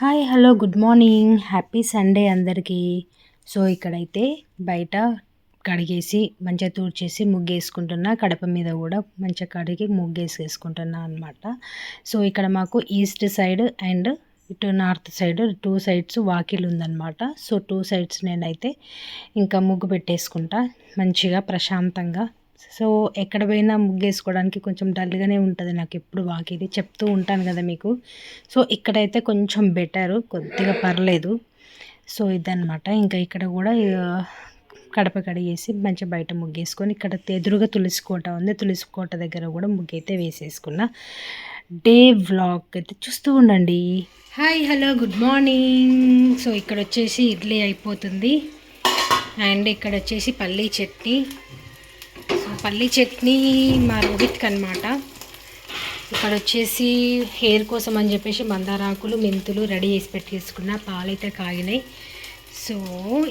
Hi hello good morning. Happy Sunday అందరికీ. So ఇక్కడైతే బయట కడిగేసి మంచిగా తూడ్చేసి ముగ్గేసుకుంటున్నా. కడప మీద కూడా మంచిగా కడిగి ముగ్గేసేసుకుంటున్నా అనమాట సో ఇక్కడ మాకు ఈస్ట్ సైడ్ అండ్ ఇటు నార్త్ సైడ్ టూ సైడ్స్ వాకిల్ ఉందన్నమాట. సో టూ సైడ్స్ నేనైతే ఇంకా ముగ్గు పెట్టేసుకుంటా. మంచిగా ప్రశాంతంగా సో ఎక్కడ పోయినా ముగ్గేసుకోవడానికి కొంచెం డల్గానే ఉంటుంది నాకు ఎప్పుడు వాకేది. చెప్తూ ఉంటాను కదా మీకు. సో ఇక్కడైతే కొంచెం బెటరు కొద్దిగా పర్లేదు. సో ఇదన్నమాట. ఇంకా ఇక్కడ కూడా కడప కడిగేసి మంచిగా బయట ముగ్గేసుకొని ఇక్కడ ఎదురుగా తులసి కోట ఉంది. తులసి కోట దగ్గర కూడా ముగ్గు అయితే వేసేసుకున్నా. డే వ్లాగ్ అయితే చూస్తూ ఉండండి. Hi hello good morning so ఇక్కడ వచ్చేసి ఇడ్లీ అయిపోతుంది. అండ్ ఇక్కడ వచ్చేసి పల్లీ చట్నీ. పల్లీ చట్నీ మా రోహిత్కి అనమాట ఇక్కడ వచ్చేసి హెయిర్ కోసం అని చెప్పేసి మందారాకులు మెంతులు రెడీ చేసి పెట్టేసుకున్న. పాలైతే కాగినాయి. సో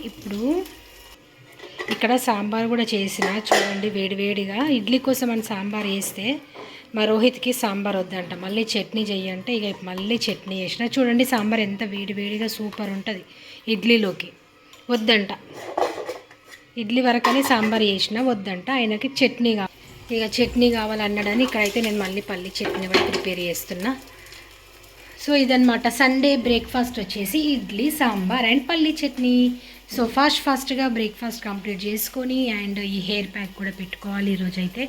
ఇప్పుడు ఇక్కడ సాంబార్ కూడా చేసిన. చూడండి వేడివేడిగా ఇడ్లీ కోసం అని సాంబార్ వేస్తే మా రోహిత్కి సాంబార్ వద్దంట. మళ్ళీ చట్నీ చెయ్యంటే ఇక మళ్ళీ చట్నీ చేసిన. చూడండి సాంబార్ ఎంత వేడివేడిగా సూపర్ ఉంటుంది ఇడ్లీలోకి. వద్దంట. ఇడ్లీ వరకని సాంబార్ చేసిన వద్దంట. ఆయనకి చట్నీ కావాలి ఇక చట్నీ కావాలన్నాడని ఇక్కడైతే నేను మళ్ళీ పల్లి చట్నీ కూడా ప్రిపేర్ చేస్తున్నా. సో ఇదనమాట సండే బ్రేక్ఫాస్ట్ వచ్చేసి ఇడ్లీ సాంబార్ అండ్ పల్లి చట్నీ. సో ఫాస్ట్ ఫాస్ట్గా బ్రేక్ఫాస్ట్ కంప్లీట్ చేసుకొని అండ్ ఈ హెయిర్ ప్యాక్ కూడా పెట్టుకోవాలి ఈరోజు అయితే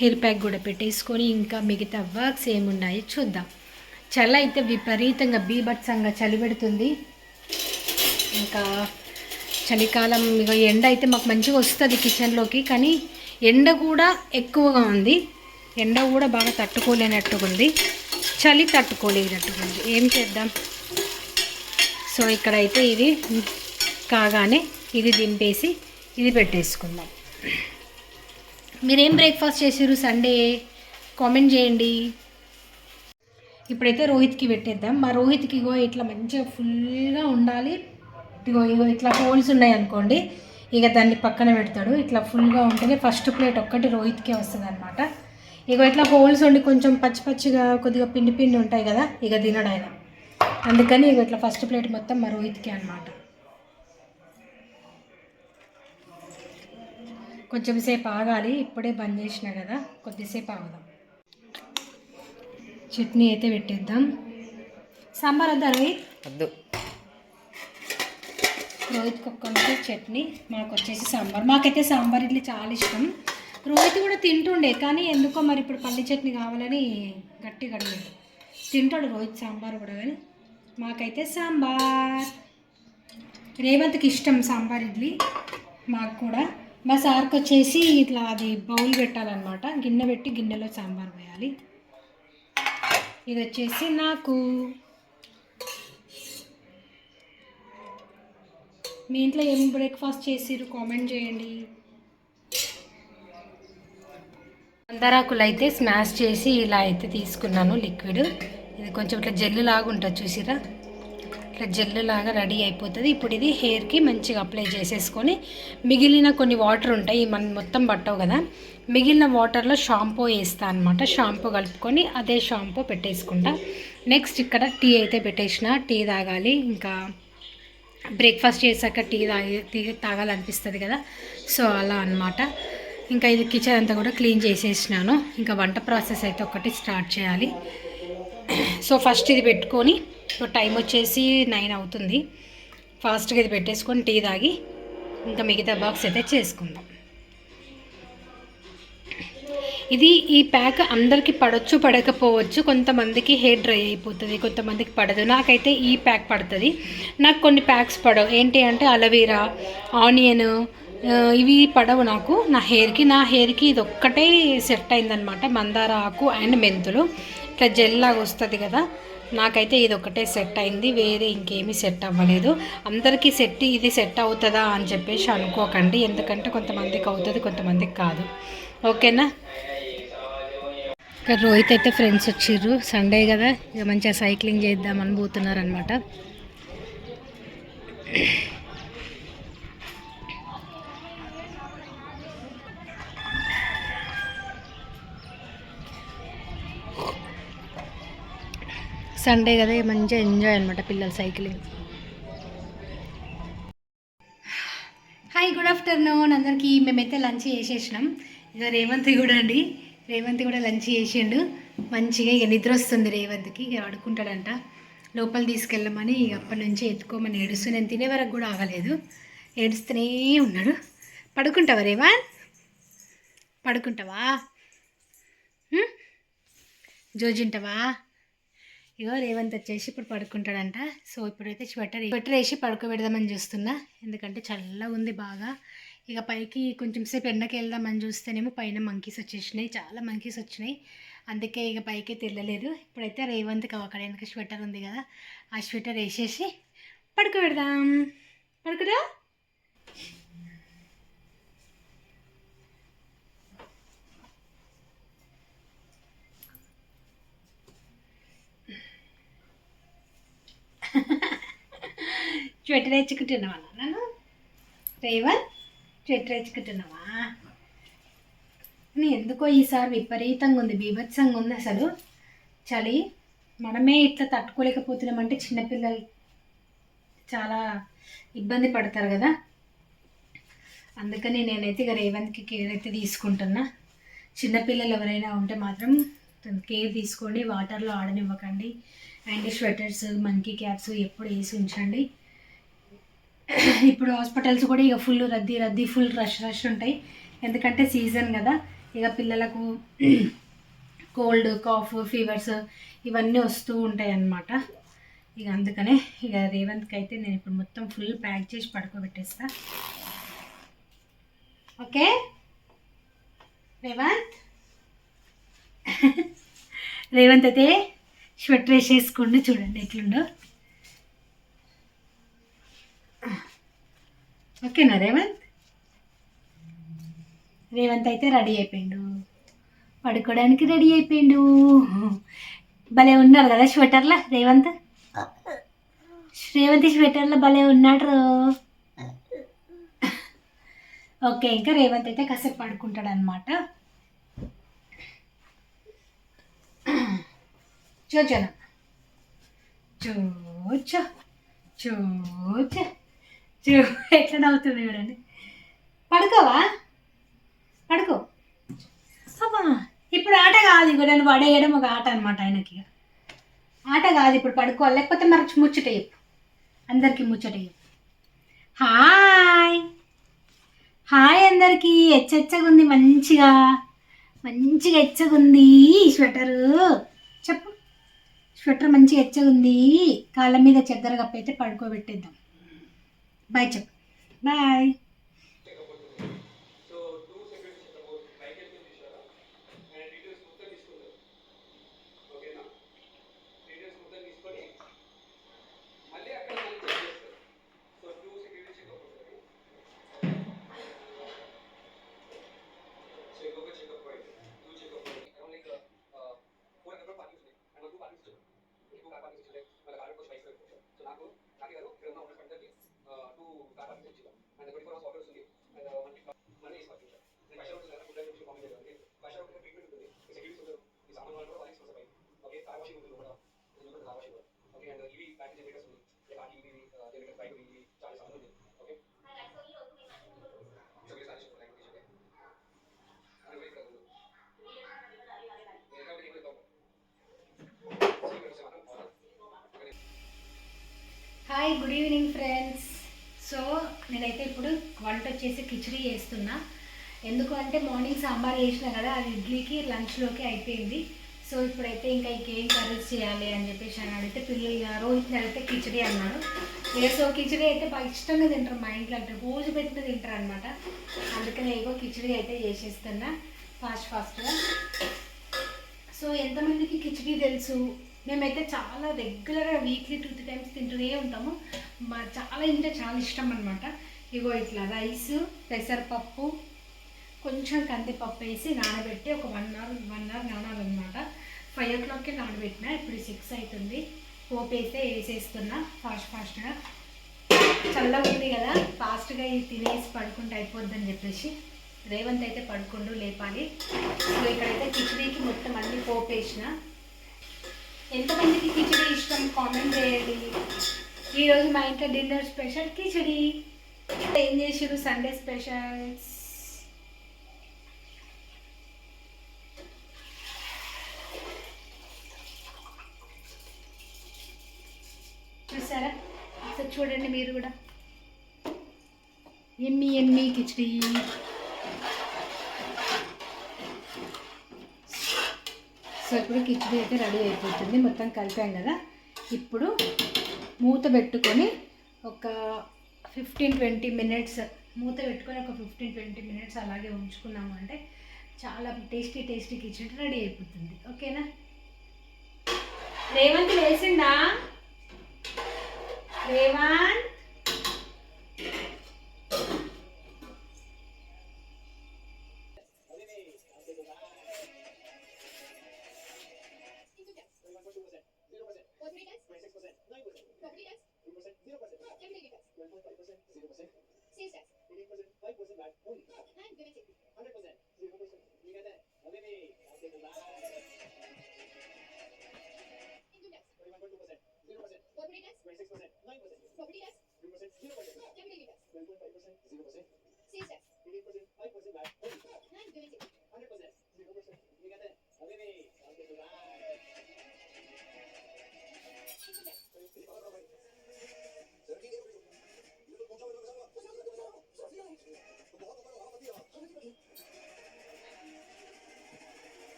హెయిర్ ప్యాక్ కూడా పెట్టేసుకొని ఇంకా మిగతా వర్క్స్ ఏమున్నాయి చూద్దాం. చల్ల అయితే విపరీతంగా బీభత్సంగా చలి పెడుతుంది. ఇంకా చలికాలం ఇక ఎండ అయితే మాకు మంచిగా వస్తుంది కిచెన్లోకి కానీ ఎండ కూడా ఎక్కువగా ఉంది. ఎండ కూడా బాగా తట్టుకోలేనట్టుగా ఉంది చలి తట్టుకోలేనట్టుగా ఉంది ఏం చేద్దాం? సో ఇక్కడైతే ఇది కాగానే ఇది దింపేసి ఇది పెట్టేసుకుందాం. మీరేం బ్రేక్ఫాస్ట్ చేసారు సండే కామెంట్ చేయండి. ఇప్పుడైతే రోహిత్కి పెట్టేద్దాం. మా రోహిత్కి ఇగో ఇట్లా మంచిగా ఫుల్గా ఉండాలి. ఇగో ఇగో ఇట్లా హోల్స్ ఉన్నాయి అనుకోండి ఇక దాన్ని పక్కన పెడతాడు. ఇట్లా ఫుల్గా ఉంటేనే ఫస్ట్ ప్లేట్ ఒక్కటి రోహిత్కే వస్తుంది అనమాట ఇగో ఇట్లా హోల్స్ ఉండి కొంచెం పచ్చి పచ్చిగా కొద్దిగా పిండి పిండి ఉంటాయి కదా ఇక తినడు ఆయన. అందుకని ఇక ఇట్లా ఫస్ట్ ప్లేట్ మొత్తం మా రోహిత్కే అనమాట కొంచెం సేపు ఆగాలి ఇప్పుడే బంద్ చేసిన కదా కొద్దిసేపు ఆగుదాం. చట్నీ అయితే పెట్టేద్దాం. సాంబార్ వద్దా రోహిత్? వద్దు. రోహిత్ కుక్కకి చట్నీ మాకు వచ్చేసి సాంబార్. మాకైతే సాంబార్ ఇడ్లీ చాలా ఇష్టం. రోహిత్ కూడా తింటుండే కానీ ఎందుకో మరి ఇప్పుడు పల్లి చట్నీ కావాలని గట్టిగా అడిగాడు తింటాడు రోహిత్ సాంబార్ కూడా కానీ మాకైతే సాంబార్. రేవంత్కి ఇష్టం సాంబార్ ఇడ్లీ మాకు కూడా. మా సార్కి వచ్చేసి ఇట్లా అది బౌల్ పెట్టాలన్నమాట. గిన్నె పెట్టి గిన్నెలో సాంబార్ పోయాలి ఇది వచ్చేసి నాకు. మీ ఇంట్లో ఏం బ్రేక్ఫాస్ట్ చేసిరు కామెంట్ చేయండి. మందారాకులు అయితే స్మాష్ చేసి ఇలా అయితే తీసుకున్నాను లిక్విడ్ ఇది కొంచెం ఇట్లా జెల్లు లాగా ఉంటుంది చూసిరా ఇట్లా జెల్లు లాగా రెడీ అయిపోతుంది. ఇప్పుడు ఇది హెయిర్కి మంచిగా అప్లై చేసేసుకొని మిగిలిన కొన్ని వాటర్ ఉంటాయి మన మొత్తం పట్టవు కదా? మిగిలిన వాటర్లో షాంపూ వేస్తా అనమాట షాంపూ కలుపుకొని అదే షాంపూ పెట్టేసుకుంటా. నెక్స్ట్ ఇక్కడ టీ అయితే పెట్టేసిన. టీ తాగాలి. ఇంకా బ్రేక్ఫాస్ట్ చేశాక టీ తాగి టీ తాగాలనిపిస్తుంది కదా. సో అలా అన్నమాట. ఇంకా ఇది కిచెన్ అంతా కూడా క్లీన్ చేసేసినాను. ఇంకా వంట ప్రాసెస్ అయితే ఒకటి స్టార్ట్ చేయాలి. సో ఫస్ట్ ఇది పెట్టుకొని సో టైం వచ్చేసి నైన్ అవుతుంది. ఫాస్ట్గా ఇది పెట్టేసుకొని టీ తాగి ఇంకా మిగతా బాక్స్ అయితే చేసుకుందాం. ఇది ఈ ప్యాక్ అందరికీ పడవచ్చు పడకపోవచ్చు. కొంతమందికి హెయిర్ డ్రై అయిపోతుంది కొంతమందికి పడదు. నాకైతే ఈ ప్యాక్ పడుతుంది. నాకు కొన్ని ప్యాక్స్ పడవు. ఏంటి అంటే అలవీరా ఆనియన్ ఇవి పడవు నాకు. నా హెయిర్కి నా హెయిర్కి ఇది ఒక్కటే సెట్ అయిందనమాట మందార ఆకు అండ్ మెంతులు. ఇట్లా జెల్ లాగా వస్తుంది కదా. నాకైతే ఇది ఒకటే సెట్ అయింది. వేరే ఇంకేమీ సెట్ అవ్వలేదు. అందరికీ సెట్ ఇది సెట్ అవుతుందా అని చెప్పేసి అనుకోకండి. ఎందుకంటే కొంతమందికి అవుతుంది కొంతమందికి కాదు. ఓకేనా? ఇక్కడ రోహిత్ అయితే ఫ్రెండ్స్ వచ్చిర్రు. సండే కదా ఇక మంచిగా సైక్లింగ్ చేద్దామని పోతున్నారు అనమాట సండే కదా మంచిగా ఎంజాయ్ అనమాట పిల్లల సైక్లింగ్ హాయ్ గుడ్ ఆఫ్టర్నూన్ అందరికీ మేమైతే లంచ్ చేసేసినాం. ఇక రేవంత్ కూడా అండి. రేవంత్ కూడా లంచ్ చేసిండు. మంచిగా ఇక నిద్ర వస్తుంది రేవంత్కి ఇక ఆడుకుంటాడంట. లోపల తీసుకెళ్ళమని ఇక అప్పటి నుంచి ఎత్తుకోమని ఏడుస్తూ నేను తినే వరకు కూడా ఆగలేదు. ఏడుస్తూనే ఉన్నాడు. పడుకుంటావా రేవాన్? పడుకుంటావా? జోజింటావా ఇగో రేవంత్ వచ్చేసి ఇప్పుడు పడుకుంటాడంట. సో ఇప్పుడైతే స్వెటర్ స్వెటర్ వేసి పడుకోబెడదామని చూస్తున్నా. ఎందుకంటే చల్లగా ఉంది బాగా. ఇక పైకి కొంచెం సేపు ఎండకి వెళ్దామని చూస్తేనేమో పైన మంకీస్ వచ్చేసినాయి చాలా మంకీస్ వచ్చినాయి. అందుకే ఇక పైకి తెల్లలేదు ఇప్పుడైతే రేవంత్కి అక్కడ వెనక స్వెటర్ ఉంది కదా ఆ స్వెటర్ వేసేసి పడుకోబెడదాం పడుకురా. స్వెటర్ వేసుకుంటున్నావా నన్ను? రేవంత్ స్వెటర్ నీ ఎందుకో ఈసారి విపరీతంగా ఉంది బీభత్సంగా ఉంది అసలు. చలి మనమే ఇట్లా తట్టుకోలేకపోతున్నామంటే చిన్నపిల్లలు చాలా ఇబ్బంది పడతారు కదా. అందుకని నేనైతే ఇక రేవంత్కి కేర్ అయితే తీసుకుంటున్నా. చిన్నపిల్లలు ఎవరైనా ఉంటే మాత్రం కేర్ తీసుకోండి వాటర్లో ఆడనివ్వకండి. అండ్ స్వెటర్స్ మంకీ క్యాప్స్ ఎప్పుడు వేసి ఉంచండి. ఇప్పుడు హాస్పిటల్స్ కూడా ఇక ఫుల్ రద్దీ రద్దీ ఫుల్ రష్ రష్ ఉంటాయి. ఎందుకంటే సీజన్ కదా. ఇక పిల్లలకు కోల్డ్ కాఫ్ ఫీవర్స్ ఇవన్నీ వస్తూ ఉంటాయి అన్నమాట. ఇక అందుకనే ఇక రేవంత్కి అయితే నేను ఇప్పుడు మొత్తం ఫుల్ ప్యాక్ చేసి పడుకోబెట్టేస్తా. ఓకే? రేవంత్? రేవంత్ అయితే స్వెటర్ వేసేసుకోండి చూడండి ఎట్లుండో ఓకేనా రేవంత్? రేవంత్ అయితే రెడీ అయిపోయిండు. పడుకోవడానికి రెడీ అయిపోయిండు. భలే ఉన్నారు కదా స్వెటర్లో రేవంత్? రేవంత్ స్వెటర్లో భలే ఉన్నాడు ఓకే ఇంకా రేవంత్ అయితే కాసేపు పడుకుంటాడు అనమాట చూచన చూచ చూచ చూ ఎట్లా నవ్వుతుంది చూడండి. పడుకోవా? పడుకో. అమ్మా ఇప్పుడు ఆట కాదు ఇక నన్ను పడేయడం ఒక ఆట అనమాట ఆయనకి. ఆట కాదు ఇప్పుడు పడుకోవాలి లేకపోతే మరి ముచ్చట చెప్పు. అందరికీ ముచ్చట చెప్పు. హాయ్. హాయ్ అందరికీ ఎచ్చెచ్చగా ఉంది మంచిగా. మంచిగా ఎచ్చగుంది స్వెటరు. చెప్పు. స్వెటర్ మంచిగా ఎచ్చగుంది కాళ్ళ మీద చెద్దర కప్పైతే పడుకోబెట్టేద్దాం. బాయ్ చెప్పు bye hi good evening friends so నేనైతే ఇప్పుడు వంట వచ్చేసి కిచడీ చేస్తున్నా. ఎందుకు అంటే మార్నింగ్ సాంబార్ చేసిన కదా అది ఇడ్లీకి లంచ్లోకి అయిపోయింది. సో ఇప్పుడైతే ఇంకా ఇంకేం కర్రీస్ చేయాలి అని చెప్పేసి అని అడిగితే పిల్లలు ఇక రోహిత్ని అడిగితే కిచడీ అన్నాడు ఇక సో కిచడీ అయితే బాగా ఇష్టంగా తింటారు మా ఇంట్లో అంటే రోజు పెట్టిన తింటారు అనమాట అందుకని ఏగో కిచడీ అయితే చేసేస్తున్నా. ఫాస్ట్ ఫాస్ట్గా సో ఎంతమందికి కిచడీ తెలుసు? మేమైతే చాలా రెగ్యులర్గా వీక్లీ టూ త్రీ టైమ్స్ తింటూనే ఉంటాము. మా చాలా అంటే చాలా ఇష్టం అనమాట ఇగో ఇట్లా రైస్ పెసరపప్పు కొంచెం కందిపప్పు వేసి నానబెట్టి ఒక వన్ అవర్ వన్ అవర్ నానాలన్నమాట. ఫైవ్ ఓ క్లాక్కి నానబెట్టిన ఇప్పుడు సిక్స్ అవుతుంది పోపు వేస్తే వేసేస్తున్నా ఫాస్ట్ ఫాస్ట్గా చల్లగా ఉంది కదా ఫాస్ట్గా ఇది తినేసి పడుకుంటే అయిపోద్దని చెప్పేసి రేవంత్ అయితే పడుకుంటూ లేపాలి. సో ఇక్కడైతే కిచడీకి మొత్తం అన్ని పోపు వేసిన. ఎంతమందికి కిచడీ ఇష్టం? కామెంట్ చేయండి. ఈరోజు మా ఇంట్లో డిన్నర్ స్పెషల్ కిచడీ. ఏం చేసారు సండే స్పెషల్స్? చూసారా? ఒకసారి చూడండి మీరు కూడా. ఎమ్మి ఎమ్మి కిచడీ. సో ఇప్పుడు అయితే రెడీ అయిపోతుంది. మొత్తం కలిపాం కదా. ఇప్పుడు మూత పెట్టుకొని ఒక ఫిఫ్టీన్ ట్వంటీ మినిట్స్ మూత పెట్టుకొని ఒక ఫిఫ్టీన్ ట్వంటీ మినిట్స్ అలాగే ఉంచుకున్నాము అంటే చాలా టేస్టీ టేస్టీ కిచడీ రెడీ అయిపోతుంది. ఓకేనా? రేవంత్ వేసిందా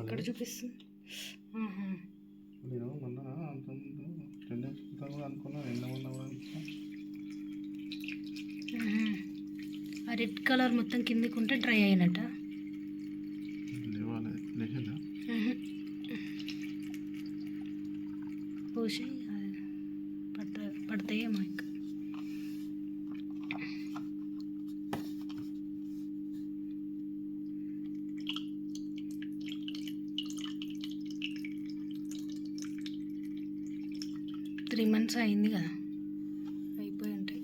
ఇక్కడ చూపిస్తుంది. నేను మొన్న డేస్ క్రితం కూడా అనుకున్నా కూడా. ఆహా. ఆ రెడ్ కలర్ మొత్తం కిందికి ఉంటే డ్రై అయినట్ట త్రీ మంత్స్ అయింది కదా. అయిపోయి ఉంటాయి.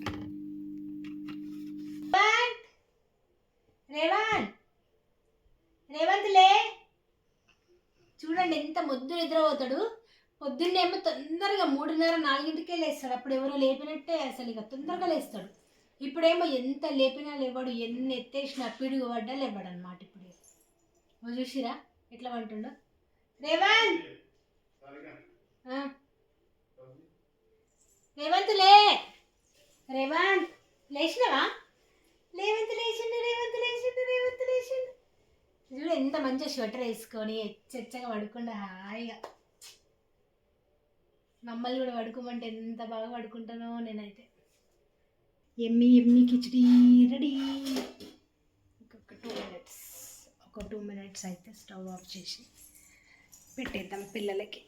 రేవంత్! రేవంత్! లే! చూడండి ఎంత మొద్దు నిద్రపోతాడు. పొద్దున్నేమో తొందరగా మూడున్నర నాలుగింటికే లేస్తాడు. అప్పుడు ఎవరో లేపినట్టే అసలు ఇక తొందరగా లేస్తాడు. ఇప్పుడేమో ఎంత లేపినా లేవాడు ఎన్ని ఎత్తేసినా పిడుగు పడ్డా లేవాడు అనమాట ఇప్పుడు చూసిరా ఎట్లా అంటుండో రేవంత్! రేవంత్ లే. రేవంత్ లేచినవా? రేవంత్ లేచిండు రేవంత్ లేచిండు రేవంత్ లేచిండు. చూడు ఎంత మంచిగా స్వెటర్ వేసుకొని ఎచ్చగా పడుకుండా హాయిగా. మమ్మల్ని కూడా పడుకోమంటే ఎంత బాగా పడుకుంటానో నేనైతే. ఎమ్మి ఎమ్మి కిచడీ రెడీ. ఇంకొక టూ మినిట్స్ ఒక టూ మినిట్స్ అయితే స్టవ్ ఆఫ్ చేసి పెట్టేద్దాం పిల్లలకి.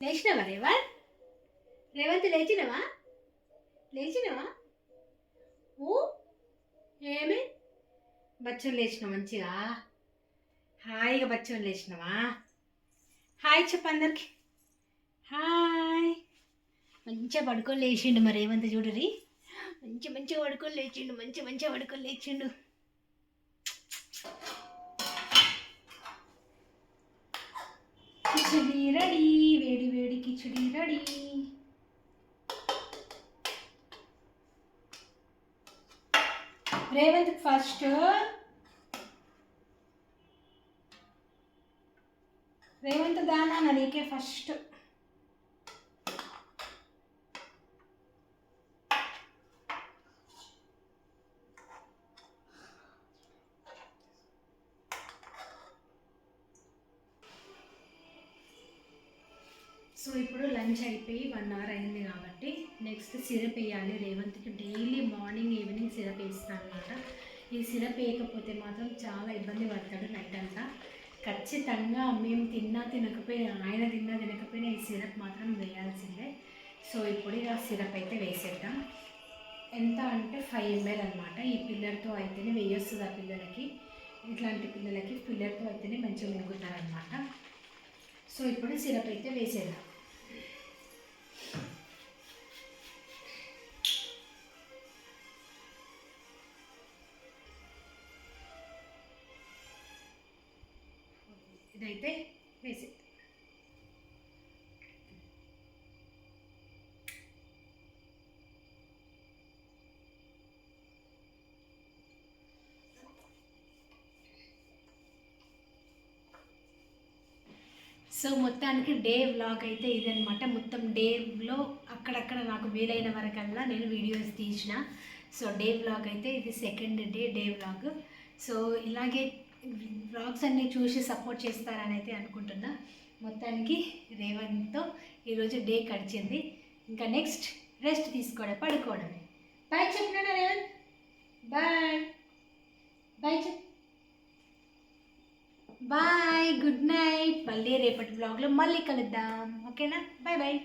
లేచినవా రేవంత్ రేవంత్ లేచినవా? లేచినవా? ఓ ఏమి? బచ్చం లేచిన మంచిగా? హాయిగా బచ్చం లేచినవా? హాయ్ చెప్పు అందరికి. హాయ్. మంచిగా పడుకొని లేచిండు మరి ఏమంత చూడరి. మంచి మంచిగా పడుకొని లేచిండు మంచి మంచిగా పడుకొని లేచిండు. Ready. Khichdi ready Revanth first Revanth దానా నీకే ఫస్ట్ సో ఇప్పుడు లంచ్ అయిపోయి వన్ అవర్ అయింది కాబట్టి నెక్స్ట్ సిరప్ వేయాలి. రేవంత్కి డైలీ మార్నింగ్ ఈవినింగ్ సిరప్ వేస్తాను అనమాట ఈ సిరప్ వేయకపోతే మాత్రం చాలా ఇబ్బంది పడతాడు నైట్ అంతా. ఖచ్చితంగా మేము తిన్నా తినకపోయినా ఆయన తిన్నా తినకపోయినా ఈ సిరప్ మాత్రం వేయాల్సిందే. సో ఇప్పుడు ఆ సిరప్ అయితే వేసేద్దాం. ఎంత అంటే ఫైవ్ ఎంఎల్ అనమాట ఈ పిల్లర్తో అయితేనే వేయొస్తుంది ఆ పిల్లలకి. ఇట్లాంటి పిల్లలకి పిల్లర్తో అయితేనే మంచిగా మింగుతారనమాట సో ఇప్పుడు సిరప్ అయితే వేసేద్దాం. సో మొత్తానికి డే వ్లాగ్ అయితే ఇదనమాట మొత్తం డేలో అక్కడక్కడ నాకు వీలైన వరకల్లా నేను వీడియోస్ తీసిన. సో డే వ్లాగ్ అయితే ఇది second day day vlog. So ఇలాగే వ్లాగ్స్ అన్నీ చూసి సపోర్ట్ చేస్తారని అయితే అనుకుంటున్నా. మొత్తానికి రేవంత్తో ఈరోజు డే గడిచింది. ఇంకా నెక్స్ట్ రెస్ట్ తీసుకోవడం పడుకోవడమే. బాయ్ చెప్పినా రేవంత్? బాయ్ బాయ్ చెప్ బాయ్ గుడ్ నైట్ మళ్ళీ రేపటి బ్లాగ్లో మళ్ళీ కలుద్దాం. ఓకేనా బాయ్ బాయ్